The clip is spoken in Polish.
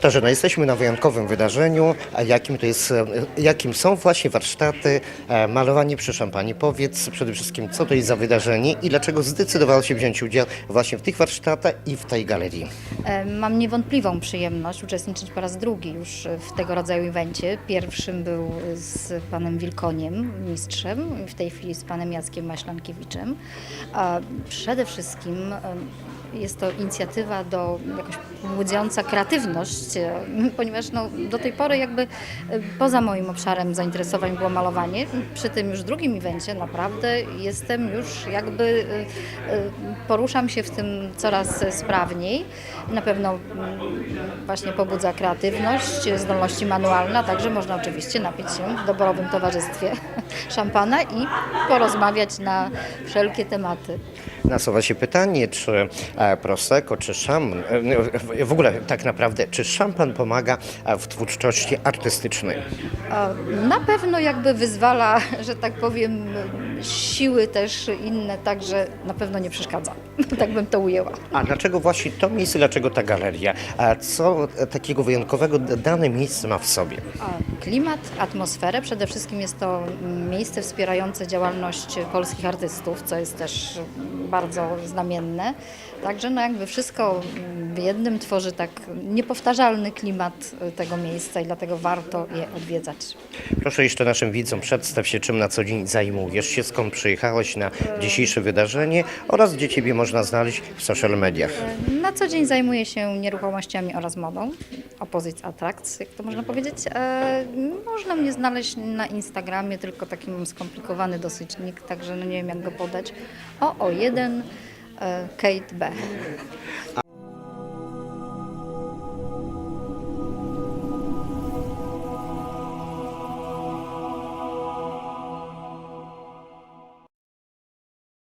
Katarzyna, jesteśmy na wyjątkowym wydarzeniu, jakim to jest, e, jakim są właśnie warsztaty e, malowanie przy szampanii. Powiedz przede wszystkim, co to jest za wydarzenie i dlaczego zdecydowało się wziąć udział właśnie w tych warsztatach i w tej galerii. E, Mam niewątpliwą przyjemność uczestniczyć po raz drugi już w tego rodzaju evencie. Pierwszym był z panem Wilkoniem, mistrzem, w tej chwili z panem Jackiem Maślankiewiczem. Przede wszystkim jest to inicjatywa do jakoś budząca kreatywność, e, ponieważ no, do tej pory jakby e, poza moim obszarem zainteresowań było malowanie. Przy tym już drugim evencie naprawdę jestem już jakby e, poruszam się w tym coraz sprawniej. Na pewno mm, właśnie pobudza kreatywność, zdolności manualne, także można oczywiście napić się w doborowym towarzystwie szampana i porozmawiać na wszelkie tematy. Nasuwa się pytanie, czy Prosecco, czy szampan, e, w ogóle tak naprawdę, czy szampan pomaga e, w twórczości artystycznej? Na pewno jakby wyzwala, że tak powiem, siły też inne, także na pewno nie przeszkadza. Tak bym to ujęła. A dlaczego właśnie to miejsce, dlaczego ta galeria? A co e, takiego wyjątkowego dane miejsce ma w sobie? Klimat, atmosferę, przede wszystkim jest to miejsce wspierające działalność polskich artystów, co jest też bardzo znamienne. Także no jakby wszystko w jednym tworzy tak niepowtarzalny klimat tego miejsca i dlatego warto je odwiedzać. Proszę jeszcze naszym widzom przedstaw się, czym na co dzień zajmujesz się, skąd przyjechałeś na dzisiejsze wydarzenie oraz gdzie Ciebie można znaleźć w social mediach. Na co dzień zajmuję się nieruchomościami oraz modą. Opposite Attracts, jak to można powiedzieć. E, można mnie znaleźć na Instagramie, tylko taki mam skomplikowany dosyć nick, także no nie wiem jak go podać. O, o jeden Е, Кейт Бе.